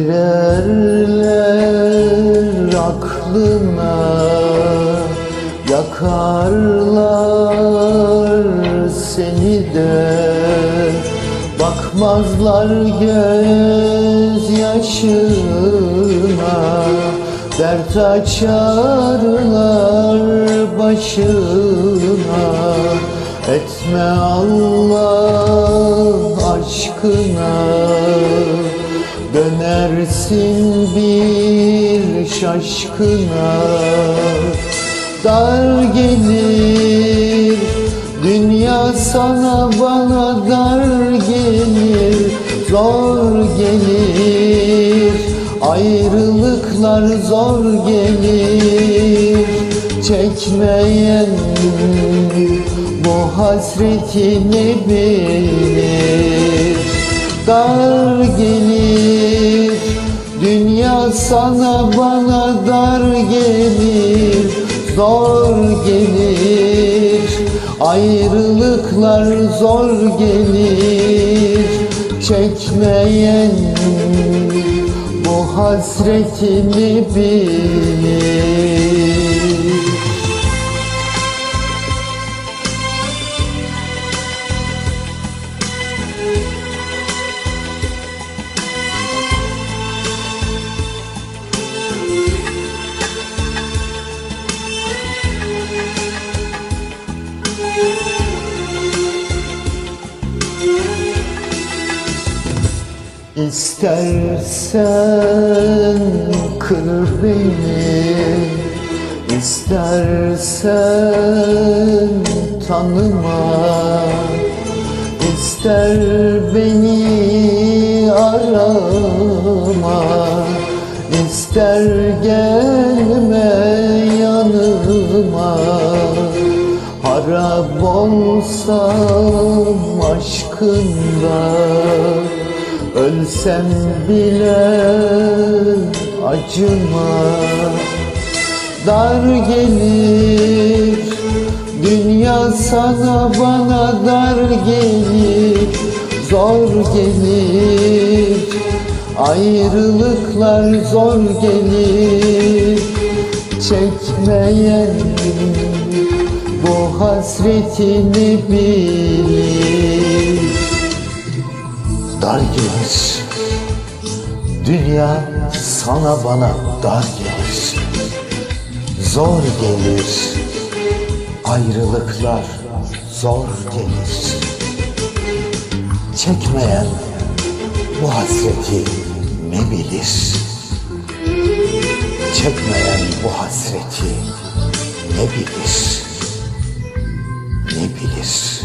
Girerler aklına Yakarlar seni de. Bakmazlar göz yaşına Dert açarlar başına. Etme Allah aşkına. Dönersin bir şaşkına Dar gelir. Dünya sana bana dar gelir Zor gelir. Ayrılıklar zor gelir. Çekmeyen bu hasretini bilir? Dar gelir sana bana dar gelir Zor gelir. Ayrılıklar zor gelir. Çekmeyen bu hasretimi bilir İstersen kır beni İstersen tanıma İster beni arama İster gelme yanıma. Harap olsam aşkında Ölsem bile acıma Dar gelir Dünya sana bana dar gelir. Zor gelir Ayrılıklar zor gelir. Çekmeyen bu hasretini bilir dar gelir. Dünya sana bana dar gelir. Zor gelir. Ayrılıklar zor gelir. Çekmeyen bu hasreti ne bilir? Çekmeyen bu hasreti ne bilir? Ne bilir